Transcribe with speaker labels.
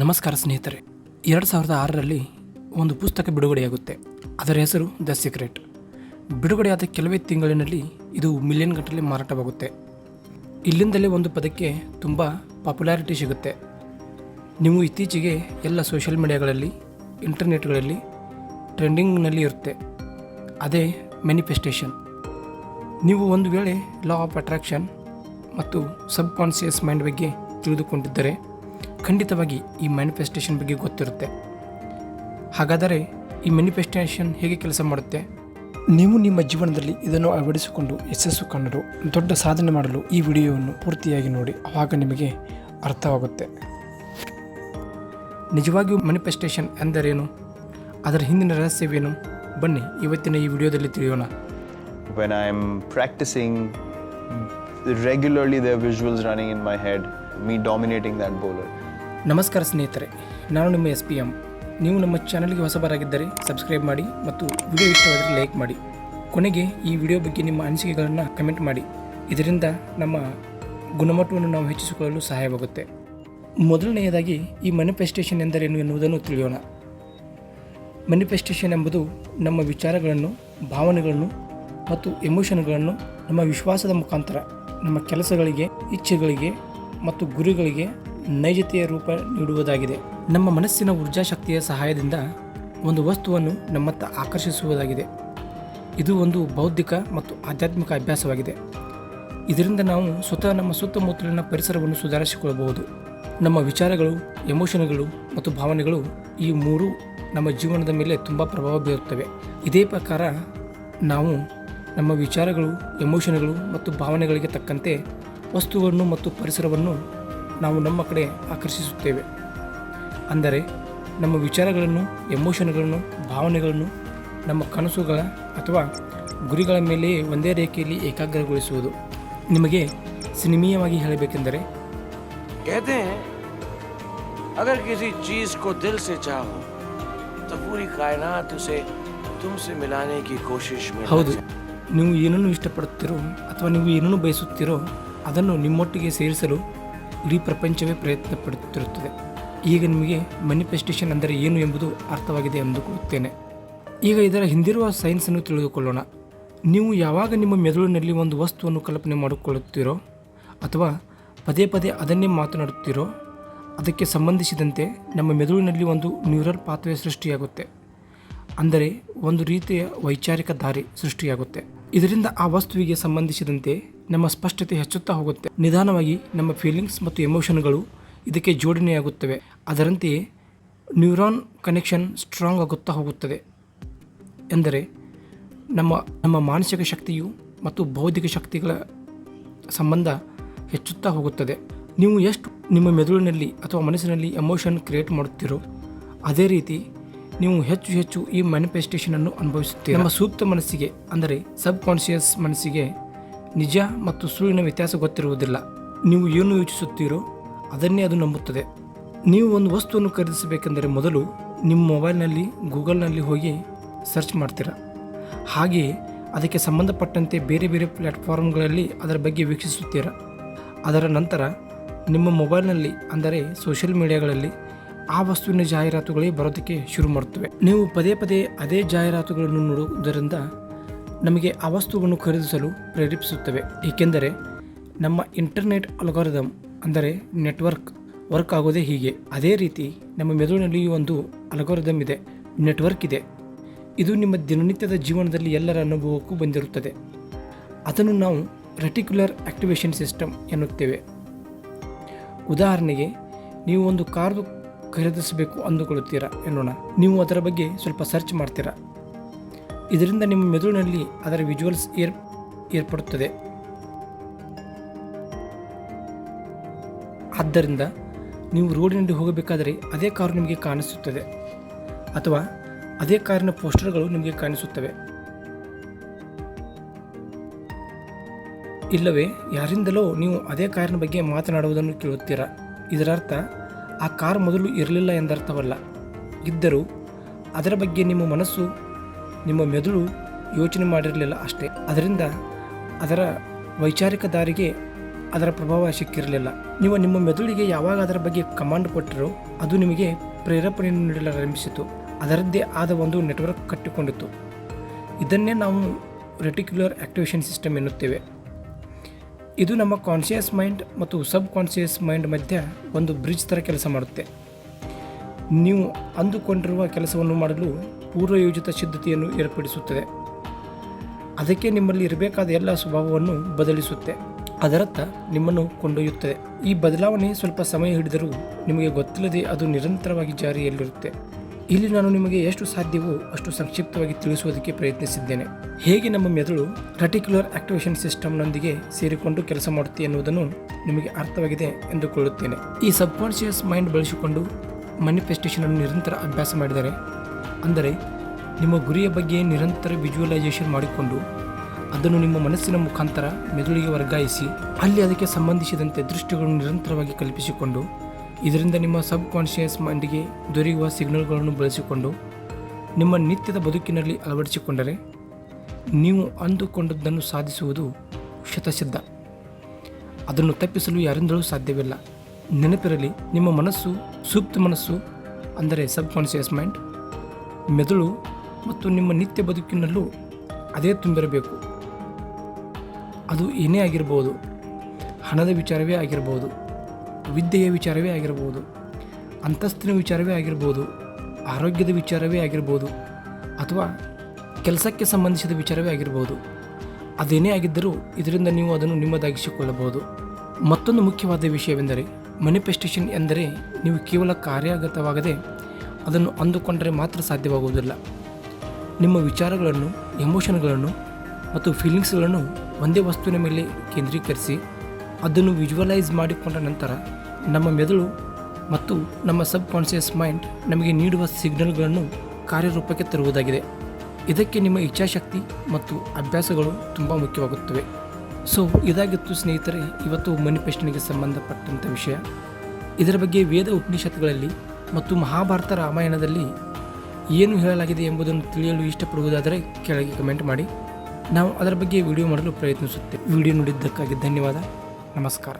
Speaker 1: ನಮಸ್ಕಾರ ಸ್ನೇಹಿತರೆ, ಎರಡು ಸಾವಿರದ ಆರರಲ್ಲಿ ಒಂದು ಪುಸ್ತಕ ಬಿಡುಗಡೆಯಾಗುತ್ತೆ. ಅದರ ಹೆಸರು ದ ಸೀಕ್ರೆಟ್. ಬಿಡುಗಡೆಯಾದ ಕೆಲವೇ ತಿಂಗಳಿನಲ್ಲಿ ಇದು ಮಿಲಿಯನ್ ಗಟ್ಟಲೆ ಮಾರಾಟವಾಗುತ್ತೆ. ಇಲ್ಲಿಂದಲೇ ಒಂದು ಪದಕ್ಕೆ ತುಂಬ ಪಾಪ್ಯುಲಾರಿಟಿ ಸಿಗುತ್ತೆ. ನೀವು ಇತ್ತೀಚೆಗೆ ಎಲ್ಲ ಸೋಷಿಯಲ್ ಮೀಡಿಯಾಗಳಲ್ಲಿ, ಇಂಟರ್ನೆಟ್ಗಳಲ್ಲಿ ಟ್ರೆಂಡಿಂಗ್ನಲ್ಲಿ ಇರುತ್ತೆ. ಅದೇ ಮ್ಯಾನಿಫೆಸ್ಟೇಷನ್. ನೀವು ಒಂದು ವೇಳೆ ಲಾ ಆಫ್ ಅಟ್ರಾಕ್ಷನ್ ಮತ್ತು ಸಬ್ ಕಾನ್ಸಿಯಸ್ ಮೈಂಡ್ ಬಗ್ಗೆ ತಿಳಿದುಕೊಂಡಿದ್ದರೆ ಖಂಡಿತವಾಗಿ ಈ ಮ್ಯಾನಿಫೆಸ್ಟೇಷನ್ ಬಗ್ಗೆ ಗೊತ್ತಿರುತ್ತೆ. ಹಾಗಾದರೆ ಈ ಮ್ಯಾನಿಫೆಸ್ಟೇಷನ್ ಹೇಗೆ ಕೆಲಸ ಮಾಡುತ್ತೆ? ನೀವು ನಿಮ್ಮ ಜೀವನದಲ್ಲಿ ಇದನ್ನು ಅಳವಡಿಸಿಕೊಂಡು ಯಶಸ್ಸು ಕಾಣಲು ದೊಡ್ಡ ಸಾಧನೆ ಮಾಡಲು ಈ ವಿಡಿಯೋವನ್ನು ಪೂರ್ತಿಯಾಗಿ ನೋಡಿ ಆವಾಗ ನಿಮಗೆ ಅರ್ಥವಾಗುತ್ತೆ. ನಿಜವಾಗಿಯೂ ಮ್ಯಾನಿಫೆಸ್ಟೇಷನ್ ಎಂದರೇನು? ಅದರ ಹಿಂದಿನ ರಹಸ್ಯವೇನು? ಬನ್ನಿ ಇವತ್ತಿನ ಈ ವಿಡಿಯೋದಲ್ಲಿ ತಿಳಿಯೋಣ.
Speaker 2: When I'm practicing, regularly there are visuals running in my head, me dominating that bowler.
Speaker 1: ನಮಸ್ಕಾರ ಸ್ನೇಹಿತರೆ, ನಾನು ನಿಮ್ಮ ಎಸ್ ಪಿ ಎಂ ನೀವು ನಮ್ಮ ಚಾನಲ್ಗೆ ಹೊಸಬರಾಗಿದ್ದರೆ ಸಬ್ಸ್ಕ್ರೈಬ್ ಮಾಡಿ ಮತ್ತು ವಿಡಿಯೋ ಇಷ್ಟವಾದರೆ ಲೈಕ್ ಮಾಡಿ. ಕೊನೆಗೆ ಈ ವಿಡಿಯೋ ಬಗ್ಗೆ ನಿಮ್ಮ ಅನಿಸಿಕೆಗಳನ್ನು ಕಮೆಂಟ್ ಮಾಡಿ. ಇದರಿಂದ ನಮ್ಮ ಗುಣಮಟ್ಟವನ್ನು ನಾವು ಹೆಚ್ಚಿಸಿಕೊಳ್ಳಲು ಸಹಾಯವಾಗುತ್ತೆ. ಮೊದಲನೆಯದಾಗಿ, ಈ ಮ್ಯಾನಿಫೆಸ್ಟೇಷನ್ ಎಂದರೇನು ಎನ್ನುವುದನ್ನು ತಿಳಿಯೋಣ. ಮ್ಯಾನಿಫೆಸ್ಟೇಷನ್ ಎಂಬುದು ನಮ್ಮ ವಿಚಾರಗಳನ್ನು, ಭಾವನೆಗಳನ್ನು ಮತ್ತು ಎಮೋಷನ್ಗಳನ್ನು ನಮ್ಮ ವಿಶ್ವಾಸದ ಮುಖಾಂತರ, ನಮ್ಮ ಕೆಲಸಗಳಿಗೆ, ಇಚ್ಛೆಗಳಿಗೆ ಮತ್ತು ಗುರಿಗಳಿಗೆ ನೈಜತೆಯ ರೂಪ ನೀಡುವುದಾಗಿದೆ. ನಮ್ಮ ಮನಸ್ಸಿನ ಊರ್ಜಾಶಕ್ತಿಯ ಸಹಾಯದಿಂದ ಒಂದು ವಸ್ತುವನ್ನು ನಮ್ಮತ್ತ ಆಕರ್ಷಿಸುವುದಾಗಿದೆ. ಇದು ಒಂದು ಬೌದ್ಧಿಕ ಮತ್ತು ಆಧ್ಯಾತ್ಮಿಕ ಅಭ್ಯಾಸವಾಗಿದೆ. ಇದರಿಂದ ನಾವು ಸ್ವತಃ ನಮ್ಮ ಸುತ್ತಮುತ್ತಲಿನ ಪರಿಸರವನ್ನು ಸುಧಾರಿಸಿಕೊಳ್ಳಬಹುದು. ನಮ್ಮ ವಿಚಾರಗಳು, ಎಮೋಷನ್ಗಳು ಮತ್ತು ಭಾವನೆಗಳು ಈ ಮೂರು ನಮ್ಮ ಜೀವನದ ಮೇಲೆ ತುಂಬ ಪ್ರಭಾವ ಬೀರುತ್ತವೆ. ಇದೇ ಪ್ರಕಾರ ನಾವು ನಮ್ಮ ವಿಚಾರಗಳು, ಎಮೋಷನ್ಗಳು ಮತ್ತು ಭಾವನೆಗಳಿಗೆ ತಕ್ಕಂತೆ ವಸ್ತುಗಳನ್ನು ಮತ್ತು ಪರಿಸರವನ್ನು ನಾವು ನಮ್ಮ ಕಡೆ ಆಕರ್ಷಿಸುತ್ತೇವೆ ಅಂದರೆ ನಮ್ಮ ವಿಚಾರಗಳನ್ನು ಎಮೋಷನ್ಗಳನ್ನು ಭಾವನೆಗಳನ್ನು ನಮ್ಮ ಕನಸುಗಳ ಅಥವಾ ಗುರಿಗಳ ಮೇಲೆಯೇ ಒಂದೇ ರೇಖೆಯಲ್ಲಿ ಏಕಾಗ್ರಗೊಳಿಸುವುದು ನಿಮಗೆ ಸಿನಿಮೀಯವಾಗಿ ಹೇಳಬೇಕೆಂದರೆ
Speaker 3: कहते हैं अगर किसी चीज को दिल से चाहो तो पूरी कायनात उसे तुमसे मिलाने की कोशिश में लग
Speaker 1: ಹೌದು
Speaker 3: जाए।
Speaker 1: ನೀವು ಏನನ್ನು ಇಷ್ಟಪಡುತ್ತೀರೋ ಅಥವಾ ನೀವು ಏನನ್ನು ಬಯಸುತ್ತೀರೋ ಅದನ್ನು ನಿಮ್ಮೊಟ್ಟಿಗೆ ಸೇರಿಸಲು ಇಡೀ ಪ್ರಪಂಚವೇ ಪ್ರಯತ್ನ ಪಡುತ್ತಿರುತ್ತದೆ ಈಗ ನಿಮಗೆ ಮ್ಯಾನಿಫೆಸ್ಟೇಷನ್ ಅಂದರೆ ಏನು ಎಂಬುದು ಅರ್ಥವಾಗಿದೆ ಎಂದುಕೊಳ್ಳುತ್ತೇನೆ ಈಗ ಇದರ ಹಿಂದಿರುವ ಸೈನ್ಸನ್ನು ತಿಳಿದುಕೊಳ್ಳೋಣ. ನೀವು ಯಾವಾಗ ನಿಮ್ಮ ಮೆದುಳಿನಲ್ಲಿ ಒಂದು ವಸ್ತುವನ್ನು ಕಲ್ಪನೆ ಮಾಡಿಕೊಳ್ಳುತ್ತೀರೋ, ಅಥವಾ ಪದೇ ಪದೇ ಅದನ್ನೇ ಮಾತನಾಡುತ್ತೀರೋ, ಅದಕ್ಕೆ ಸಂಬಂಧಿಸಿದಂತೆ ನಮ್ಮ ಮೆದುಳಿನಲ್ಲಿ ಒಂದು ನ್ಯೂರಲ್ ಪಾತ್ವೆ ಸೃಷ್ಟಿಯಾಗುತ್ತೆ. ಅಂದರೆ ಒಂದು ರೀತಿಯ ವೈಚಾರಿಕ ದಾರಿ ಸೃಷ್ಟಿಯಾಗುತ್ತೆ. ಇದರಿಂದ ಆ ವಸ್ತುವಿಗೆ ಸಂಬಂಧಿಸಿದಂತೆ ನಮ್ಮ ಸ್ಪಷ್ಟತೆ ಹೆಚ್ಚುತ್ತಾ ಹೋಗುತ್ತೆ. ನಿಧಾನವಾಗಿ ನಮ್ಮ ಫೀಲಿಂಗ್ಸ್ ಮತ್ತು ಎಮೋಷನ್ಗಳು ಇದಕ್ಕೆ ಜೋಡಣೆಯಾಗುತ್ತವೆ. ಅದರಂತೆಯೇ ನ್ಯೂರಾನ್ ಕನೆಕ್ಷನ್ ಸ್ಟ್ರಾಂಗ್ ಆಗುತ್ತಾ ಹೋಗುತ್ತದೆ. ಎಂದರೆ ನಮ್ಮ ನಮ್ಮ ಮಾನಸಿಕ ಶಕ್ತಿಯು ಮತ್ತು ಬೌದ್ಧಿಕ ಶಕ್ತಿಗಳ ಸಂಬಂಧ ಹೆಚ್ಚುತ್ತಾ ಹೋಗುತ್ತದೆ. ನೀವು ಎಷ್ಟು ನಿಮ್ಮ ಮೆದುಳಿನಲ್ಲಿ ಅಥವಾ ಮನಸ್ಸಿನಲ್ಲಿ ಎಮೋಷನ್ ಕ್ರಿಯೇಟ್ ಮಾಡುತ್ತೀರೋ, ಅದೇ ರೀತಿ ನೀವು ಹೆಚ್ಚು ಹೆಚ್ಚು ಈ ಮ್ಯಾನಿಫೆಸ್ಟೇಷನನ್ನು ಅನುಭವಿಸುತ್ತೀರಿ? ನಮ್ಮ ಸೂಕ್ತ ಮನಸ್ಸಿಗೆ, ಅಂದರೆ ಸಬ್ ಕಾನ್ಷಿಯಸ್ ಮನಸ್ಸಿಗೆ ನಿಜ ಮತ್ತು ಸುಳ್ಳಿನ ವ್ಯತ್ಯಾಸ ಗೊತ್ತಿರುವುದಿಲ್ಲ. ನೀವು ಏನು ಯೋಚಿಸುತ್ತೀರೋ ಅದನ್ನೇ ಅದು ನಂಬುತ್ತದೆ. ನೀವು ಒಂದು ವಸ್ತುವನ್ನು ಖರೀದಿಸಬೇಕೆಂದರೆ ಮೊದಲು ನಿಮ್ಮ ಮೊಬೈಲ್ನಲ್ಲಿ, ಗೂಗಲ್ನಲ್ಲಿ ಹೋಗಿ ಸರ್ಚ್ ಮಾಡ್ತೀರಾ? ಹಾಗೆಯೇ ಅದಕ್ಕೆ ಸಂಬಂಧಪಟ್ಟಂತೆ ಬೇರೆ ಬೇರೆ ಪ್ಲ್ಯಾಟ್ಫಾರ್ಮ್ಗಳಲ್ಲಿ ಅದರ ಬಗ್ಗೆ ವೀಕ್ಷಿಸುತ್ತೀರಾ? ಅದರ ನಂತರ ನಿಮ್ಮ ಮೊಬೈಲ್ನಲ್ಲಿ, ಅಂದರೆ ಸೋಷಿಯಲ್ ಮೀಡಿಯಾಗಳಲ್ಲಿ ಆ ವಸ್ತುವಿನ ಜಾಹೀರಾತುಗಳೇ ಬರೋದಕ್ಕೆ ಶುರು ಮಾಡುತ್ತವೆ. ನೀವು ಪದೇ ಪದೇ ಅದೇ ಜಾಹೀರಾತುಗಳನ್ನು ನೋಡುವುದರಿಂದ ನಮಗೆ ಆ ವಸ್ತುವನ್ನು ಖರೀದಿಸಲು ಪ್ರೇರೇಪಿಸುತ್ತವೆ, ಏಕೆಂದರೆ ನಮ್ಮ ಇಂಟರ್ನೆಟ್ ಅಲ್ಗಾರಿದಮ್, ಅಂದರೆ ನೆಟ್ವರ್ಕ್, ವರ್ಕ್ ಆಗೋದೇ ಹೀಗೆ. ಅದೇ ರೀತಿ ನಮ್ಮ ಮೆದುಳಿನಲ್ಲಿಯೂ ಒಂದು ಅಲ್ಗಾರಿದಮ್ ಇದೆ, ನೆಟ್ವರ್ಕ್ ಇದೆ. ಇದು ನಿಮ್ಮ ದಿನನಿತ್ಯದ ಜೀವನದಲ್ಲಿ ಎಲ್ಲರ ಅನುಭವಕ್ಕೂ ಬಂದಿರುತ್ತದೆ. ಅದನ್ನು ನಾವು ರೆಟಿಕ್ಯುಲರ್ ಆಕ್ಟಿವೇಶನ್ ಸಿಸ್ಟಮ್ ಎನ್ನುತ್ತೇವೆ. ಉದಾಹರಣೆಗೆ, ನೀವು ಒಂದು ಕಾರು ಖರೀದಿಸಬೇಕು ಅಂದುಕೊಳ್ಳುತ್ತೀರಾ ಎನ್ನೋಣ. ನೀವು ಅದರ ಬಗ್ಗೆ ಸ್ವಲ್ಪ ಸರ್ಚ್ ಮಾಡ್ತೀರಾ? ಇದರಿಂದ ನಿಮ್ಮ ಮೆದುಳಿನಲ್ಲಿ ಅದರ ವಿಜುವಲ್ಸ್ ಏರ್ ಏರ್ಪಡುತ್ತದೆ. ಆದ್ದರಿಂದ ನೀವು ರೋಡಿನಲ್ಲಿ ಹೋಗಬೇಕಾದರೆ ಅದೇ ಕಾರು ನಿಮಗೆ ಕಾಣಿಸುತ್ತದೆ ಅಥವಾ ಅದೇ ಕಾರಿನ ಪೋಸ್ಟರ್ಗಳು ನಿಮಗೆ ಕಾಣಿಸುತ್ತವೆ. ಇಲ್ಲವೇ, ಯಾರಿಂದಲೋ ನೀವು ಅದೇ ಕಾರಿನ ಬಗ್ಗೆ ಮಾತನಾಡುವುದನ್ನು ಕೇಳುತ್ತೀರಾ? ಇದರರ್ಥ, ಆ ಕಾರ್ ಮೊದಲು ಇರಲಿಲ್ಲ ಎಂದರ್ಥವಲ್ಲ. ಇದ್ದರೂ ಅದರ ಬಗ್ಗೆ ನಿಮ್ಮ ಮನಸ್ಸು ನಿಮ್ಮ ಮೆದುಳು ಯೋಚನೆ ಮಾಡಿರಲಿಲ್ಲ ಅಷ್ಟೇ. ಅದರಿಂದ ಅದರ ವೈಚಾರಿಕ ದಾರಿಗೆ ಅದರ ಪ್ರಭಾವ ಸಿಕ್ಕಿರಲಿಲ್ಲ. ನೀವು ನಿಮ್ಮ ಮೆದುಳಿಗೆ ಯಾವಾಗ ಅದರ ಬಗ್ಗೆ ಕಮಾಂಡ್ ಕೊಟ್ಟಿರೋ ಅದು ನಿಮಗೆ ಪ್ರೇರೇಪಣೆಯನ್ನು ನೀಡಲಾರಂಭಿಸಿತು. ಅದರದ್ದೇ ಆದ ಒಂದು ನೆಟ್ವರ್ಕ್ ಕಟ್ಟಿಕೊಂಡಿತು. ಇದನ್ನೇ ನಾವು ರೆಟಿಕ್ಯುಲರ್ ಆಕ್ಟಿವೇಷನ್ ಸಿಸ್ಟಮ್ ಎನ್ನುತ್ತೇವೆ. ಇದು ನಮ್ಮ ಕಾನ್ಷಿಯಸ್ ಮೈಂಡ್ ಮತ್ತು ಸಬ್ ಕಾನ್ಷಿಯಸ್ ಮೈಂಡ್ ಮಧ್ಯೆ ಒಂದು ಬ್ರಿಡ್ಜ್ ಥರ ಕೆಲಸ ಮಾಡುತ್ತೆ. ನೀವು ಅಂದುಕೊಂಡಿರುವ ಕೆಲಸವನ್ನು ಮಾಡಲು ಪೂರ್ವಯೋಜಿತ ಸಿದ್ಧತೆಯನ್ನು ಏರ್ಪಡಿಸುತ್ತದೆ. ಅದಕ್ಕೆ ನಿಮ್ಮಲ್ಲಿ ಇರಬೇಕಾದ ಎಲ್ಲ ಸ್ವಭಾವವನ್ನು ಬದಲಿಸುತ್ತೆ. ಅದರತ್ತ ನಿಮ್ಮನ್ನು ಕೊಂಡೊಯ್ಯುತ್ತದೆ. ಈ ಬದಲಾವಣೆ ಸ್ವಲ್ಪ ಸಮಯ ಹಿಡಿದರೂ ನಿಮಗೆ ಗೊತ್ತಿಲ್ಲದೆ ಅದು ನಿರಂತರವಾಗಿ ಜಾರಿಯಲ್ಲಿರುತ್ತೆ. ಇಲ್ಲಿ ನಾನು ನಿಮಗೆ ಎಷ್ಟು ಸಾಧ್ಯವೋ ಅಷ್ಟು ಸಂಕ್ಷಿಪ್ತವಾಗಿ ತಿಳಿಸುವುದಕ್ಕೆ ಪ್ರಯತ್ನಿಸಿದ್ದೇನೆ. ಹೇಗೆ ನಮ್ಮ ಮೆದುಳು ರೆಟಿಕ್ಯುಲರ್ ಆಕ್ಟಿವೇಷನ್ ಸಿಸ್ಟಮ್ನೊಂದಿಗೆ ಸೇರಿಕೊಂಡು ಕೆಲಸ ಮಾಡುತ್ತೆ ಎನ್ನುವುದನ್ನು ನಿಮಗೆ ಅರ್ಥವಾಗಿದೆ ಎಂದುಕೊಳ್ಳುತ್ತೇನೆ. ಈ ಸಬ್ಕಾನ್ಷಿಯಸ್ ಮೈಂಡ್ ಬಳಸಿಕೊಂಡು ಮ್ಯಾನಿಫೆಸ್ಟೇಷನ್ ಅನ್ನು ನಿರಂತರ ಅಭ್ಯಾಸ ಮಾಡಿದರೆ ಅಂದರೆ ನಿಮ್ಮ ಗುರಿಯ ಬಗ್ಗೆ ನಿರಂತರ ವಿಜುವಲೈಸೇಷನ್ ಮಾಡಿಕೊಂಡು ಅದನ್ನು ನಿಮ್ಮ ಮನಸ್ಸಿನ ಮುಖಾಂತರ ಮೆದುಳಿಗೆ ವರ್ಗಾಯಿಸಿ, ಅಲ್ಲಿ ಅದಕ್ಕೆ ಸಂಬಂಧಿಸಿದಂತೆ ದೃಷ್ಟಿಗಳನ್ನು ನಿರಂತರವಾಗಿ ಕಲ್ಪಿಸಿಕೊಂಡು, ಇದರಿಂದ ನಿಮ್ಮ ಸಬ್ ಕಾನ್ಷಿಯಸ್ ಮೈಂಡಿಗೆ ದೊರೆಯುವ ಸಿಗ್ನಲ್ಗಳನ್ನು ಬಳಸಿಕೊಂಡು, ನಿಮ್ಮ ನಿತ್ಯದ ಬದುಕಿನಲ್ಲಿ ಅಳವಡಿಸಿಕೊಂಡರೆ ನೀವು ಅಂದುಕೊಂಡದ್ದನ್ನು ಸಾಧಿಸುವುದು ಶತಸಿದ್ಧ. ಅದನ್ನು ತಪ್ಪಿಸಲು ಯಾರಿಂದಲೂ ಸಾಧ್ಯವಿಲ್ಲ. ನೆನಪಿರಲಿ, ನಿಮ್ಮ ಮನಸ್ಸು, ಸೂಕ್ತ ಮನಸ್ಸು ಅಂದರೆ ಸಬ್ ಕಾನ್ಷಿಯಸ್ ಮೈಂಡ್ ಮೆದುಳು ಮತ್ತು ನಿಮ್ಮ ನಿತ್ಯ ಬದುಕಿನಲ್ಲೂ ಅದೇ ತುಂಬಿರಬೇಕು. ಅದು ಏನೇ ಆಗಿರ್ಬೋದು, ಹಣದ ವಿಚಾರವೇ ಆಗಿರ್ಬೋದು, ವಿದ್ಯೆಯ ವಿಚಾರವೇ ಆಗಿರ್ಬೋದು, ಅಂತಸ್ತಿನ ವಿಚಾರವೇ ಆಗಿರ್ಬೋದು, ಆರೋಗ್ಯದ ವಿಚಾರವೇ ಆಗಿರ್ಬೋದು, ಅಥವಾ ಕೆಲಸಕ್ಕೆ ಸಂಬಂಧಿಸಿದ ವಿಚಾರವೇ ಆಗಿರ್ಬೋದು, ಅದೇನೇ ಆಗಿದ್ದರೂ ಇದರಿಂದ ನೀವು ಅದನ್ನು ನಿಮ್ಮದಾಗಿಸಿಕೊಳ್ಳಬಹುದು. ಮತ್ತೊಂದು ಮುಖ್ಯವಾದ ವಿಷಯವೆಂದರೆ ಮ್ಯಾನಿಫೆಸ್ಟೇಷನ್ ಎಂದರೆ ನೀವು ಕೇವಲ ಕಾರ್ಯಗತವಾಗದೆ ಅದನ್ನು ಅಂದುಕೊಂಡರೆ ಮಾತ್ರ ಸಾಧ್ಯವಾಗುವುದಿಲ್ಲ. ನಿಮ್ಮ ವಿಚಾರಗಳನ್ನು ಎಮೋಷನ್ಗಳನ್ನು ಮತ್ತು ಫೀಲಿಂಗ್ಸ್ಗಳನ್ನು ಒಂದೇ ವಸ್ತುವಿನ ಮೇಲೆ ಕೇಂದ್ರೀಕರಿಸಿ, ಅದನ್ನು ವಿಜುವಲೈಸ್ ಮಾಡಿಕೊಂಡ ನಂತರ ನಮ್ಮ ಮೆದುಳು ಮತ್ತು ನಮ್ಮ ಸಬ್ ಕಾನ್ಷಿಯಸ್ ಮೈಂಡ್ ನಮಗೆ ನೀಡುವ ಸಿಗ್ನಲ್ಗಳನ್ನು ಕಾರ್ಯರೂಪಕ್ಕೆ ತರುವುದಾಗಿದೆ. ಇದಕ್ಕೆ ನಿಮ್ಮ ಇಚ್ಛಾಶಕ್ತಿ ಮತ್ತು ಅಭ್ಯಾಸಗಳು ತುಂಬ ಮುಖ್ಯವಾಗುತ್ತವೆ. ಸೊ ಇದಾಗಿತ್ತು ಸ್ನೇಹಿತರೆ, ಇವತ್ತು ಮ್ಯಾನಿಫೆಸ್ಟನ್ಗೆ ಸಂಬಂಧಪಟ್ಟಂಥ ವಿಷಯ. ಇದರ ಬಗ್ಗೆ ವೇದ ಉಪನಿಷತ್ತುಗಳಲ್ಲಿ ಮತ್ತು ಮಹಾಭಾರತ ರಾಮಾಯಣದಲ್ಲಿ ಏನು ಹೇಳಲಾಗಿದೆ ಎಂಬುದನ್ನು ತಿಳಿಯಲು ಇಷ್ಟಪಡುವುದಾದರೆ ಕೆಳಗೆ ಕಮೆಂಟ್ ಮಾಡಿ. ನಾವು ಅದರ ಬಗ್ಗೆ ವಿಡಿಯೋ ಮಾಡಲು ಪ್ರಯತ್ನಿಸುತ್ತೇವೆ. ವಿಡಿಯೋ ನೋಡಿದ್ದಕ್ಕಾಗಿ ಧನ್ಯವಾದ. ನಮಸ್ಕಾರ.